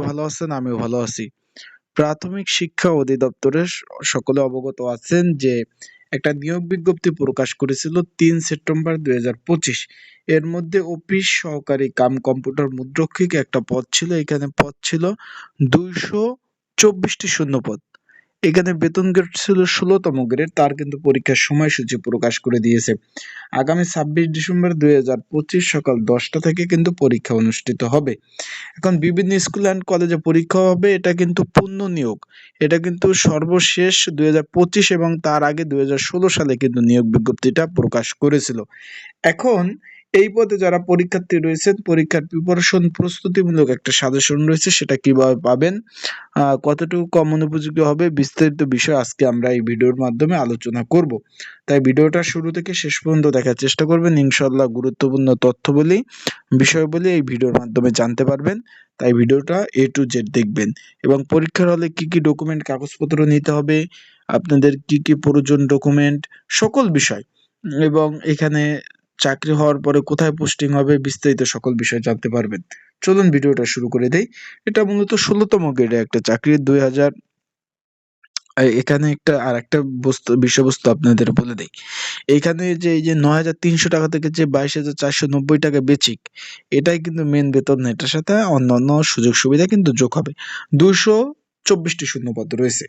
ভালো আছেন, আমিও ভালো আছি। প্রাথমিক শিক্ষা অধিদপ্তরের সকলে অবগত আছেন যে, একটা নিয়োগ বিজ্ঞপ্তি প্রকাশ করেছিল তিন সেপ্টেম্বর দুই হাজার পঁচিশ। এর মধ্যে অফিস সহকারী কাম কম্পিউটার মুদ্রক্ষিক একটা পদ ছিল, এখানে পদ ছিল দুইশো চব্বিশটি শূন্য পদ। এখানে বেতন গ্রেড ছিল ষোলোতম গ্রেড, তার কিন্তু পরীক্ষার সময়সূচি প্রকাশ করে দিয়েছে। আগামী ছাব্বিশ ডিসেম্বর দু হাজার পঁচিশ সকাল দশটা থেকে কিন্তু পরীক্ষা অনুষ্ঠিত হবে। এখন বিভিন্ন স্কুল অ্যান্ড কলেজে পরীক্ষা হবে, এটা কিন্তু পূর্ণ নিয়োগ। এটা কিন্তু সর্বশেষ দুই হাজার পঁচিশ এবং তার আগে দুই হাজার ষোলো সালে কিন্তু নিয়োগ বিজ্ঞপ্তিটা প্রকাশ করেছিল। এখন এই পদে যারা পরীক্ষার্থী রয়েছেন, পরীক্ষার প্রিপারেশন প্রস্তুতিমূলক একটা সাজেশন রয়েছে, সেটা কীভাবে পাবেন? কতটুকু কমন উপযোগী হবে, বিস্তারিত বিষয় আজকে আমরা এই ভিডিওর মাধ্যমে আলোচনা করব। তাই ভিডিওটা শুরু থেকে শেষ পর্যন্ত দেখার চেষ্টা করবেন। ইনশাল্লাহ গুরুত্বপূর্ণ তথ্য বলি বিষয় বলে এই ভিডিওর মাধ্যমে জানতে পারবেন। তাই ভিডিওটা এ টু জেড দেখবেন। এবং পরীক্ষার হলে কি কি ডকুমেন্ট কাগজপত্র নিতে হবে, আপনাদের কি কি প্রয়োজন ডকুমেন্ট সকল বিষয়। এবং এখানে চাকরি হওয়ার পরে কোথায় পোস্টিং হবে, বিস্তারিত সকল বিষয় জানতে পারবেন। চলুন ভিডিওটা শুরু করে দেই। এটা মূলত ষোলোতম গ্রেডে একটা চাকরি। দুই হাজার এখানে একটা আর একটা বস্তু, বিষয়বস্তু আপনাদের বলে দেই। এখানে যে, এই যে নয় হাজার তিনশো টাকা থেকে যে বাইশ হাজার চারশো নব্বই টাকা বেচিক, এটাই কিন্তু মেন বেতন। এটার সাথে অন্যান্য সুযোগ সুবিধা কিন্তু যোগ হবে। দুশো চব্বিশটি শূন্যপদ রয়েছে।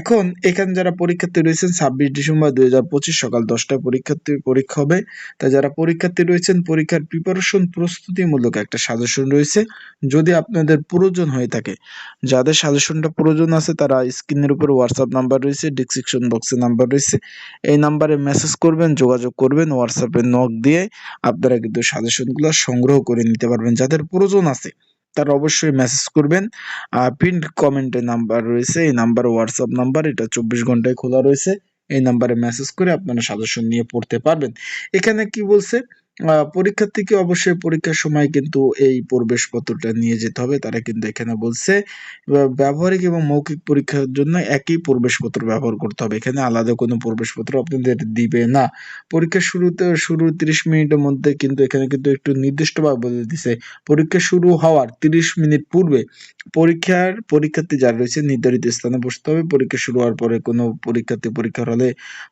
এখন এখানে যারা পরীক্ষার্থী রয়েছেন, ছাব্বিশ ডিসেম্বর দুই হাজার পঁচিশ সকাল দশটায় পরীক্ষার্থী পরীক্ষা হবে। তাই যারা পরীক্ষার্থী রয়েছেন, পরীক্ষার প্রিপারেশন প্রস্তুতিমূলক একটা সাজেশন রয়েছে। যদি আপনাদের প্রয়োজন হয়ে থাকে, যাদের সাজেশনটা প্রয়োজন আছে, তারা স্ক্রিনের উপর হোয়াটসঅ্যাপ নাম্বার রয়েছে ডিসক্রিপশন বক্সে নাম্বার রয়েছে। এই নাম্বারে মেসেজ করবেন, যোগাযোগ করবেন হোয়াটসঅ্যাপে নক দিয়ে আপনারা কিন্তু সাজেশনগুলো সংগ্রহ করে নিতে পারবেন। যাদের প্রয়োজন আছে তারা অবশ্যই মেসেজ করবেন। পিন্ড কমেন্টে নাম্বার রয়েছে, এই নাম্বার হোয়াটসঅ্যাপ নাম্বার এটা চব্বিশ ঘন্টায় খোলা রয়েছে। এই নাম্বারে মেসেজ করে আপনারা সাজেশন নিয়ে পড়তে পারবেন। এখানে কি বলছে? পরীক্ষার্থীকে অবশ্যই পরীক্ষার সময় কিন্তু এই প্রবেশপত্রটা নিয়ে যেতে হবে। তারা কিন্তু এখানে বলছে ব্যবহারিক এবং মৌখিক পরীক্ষার জন্য একই প্রবেশপত্র ব্যবহার করতে হবে। এখানে আলাদা কোনো প্রবেশপত্র আপনাদের দিবে না। পরীক্ষা শুরুতে, শুরু তিরিশ মিনিটের মধ্যে কিন্তু এখানে কিন্তু একটু নির্দিষ্টভাবে বলে দিছে, পরীক্ষা শুরু হওয়ার তিরিশ মিনিট পূর্বে পরীক্ষার পরীক্ষার্থী যারা রয়েছে, নির্ধারিত স্থানে বসতে হবে। পরীক্ষা শুরু হওয়ার পরে কোনো পরীক্ষার্থী পরীক্ষার হলে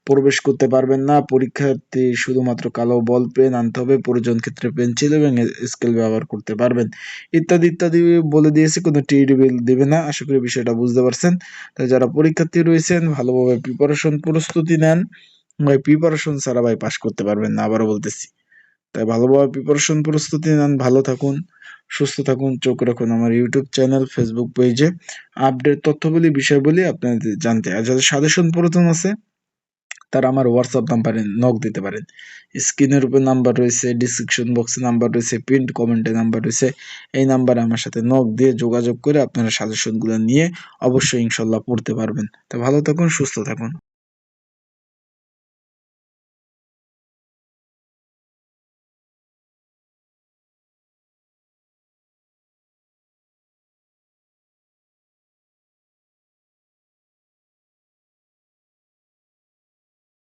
প্রবেশ করতে পারবেন না। পরীক্ষার্থী শুধুমাত্র কালো বল, পেন আনতে হবে, প্রয়োজন ক্ষেত্রে পেন্সিল এবং স্কেল ব্যবহার করতে পারবেন। ইত্যাদি ইত্যাদি বলে দিয়েছে, কোনো বিল দেবে না, আশা করি বিষয়টা বুঝতে পারছেন। তাই যারা পরীক্ষার্থী রয়েছেন, ভালোভাবে প্রিপারেশন প্রস্তুতি নেন, ভাই প্রিপারেশন ছাড়া ভাই পাশ করতে পারবেন না, আবারও বলতেছি। তাই ভালোভাবে প্রিপারেশন প্রস্তুতি নেন, ভালো থাকুন, সুস্থ থাকুন, চোখ রাখুন আমার ইউটিউব চ্যানেল ফেসবুক পেজে আপডেট তথ্যগুলি, বিষয়গুলি আপনাদের জানতে আর যাদের সাজেশন প্রয়োজন আছে তারা আমার হোয়াটসঅ্যাপ নাম্বারে নক দিতে পারেন। স্ক্রিনের উপর নাম্বার রয়েছে ডিসক্রিপশন বক্সে নাম্বার রয়েছে প্রিন্ট কমেন্টে নাম্বার রয়েছে, এই নাম্বারে আমার সাথে নক দিয়ে যোগাযোগ করে আপনারা সাজেশনগুলো নিয়ে অবশ্যই ইনশাল্লাহ পড়তে পারবেন। তো ভালো থাকুন, সুস্থ থাকুন।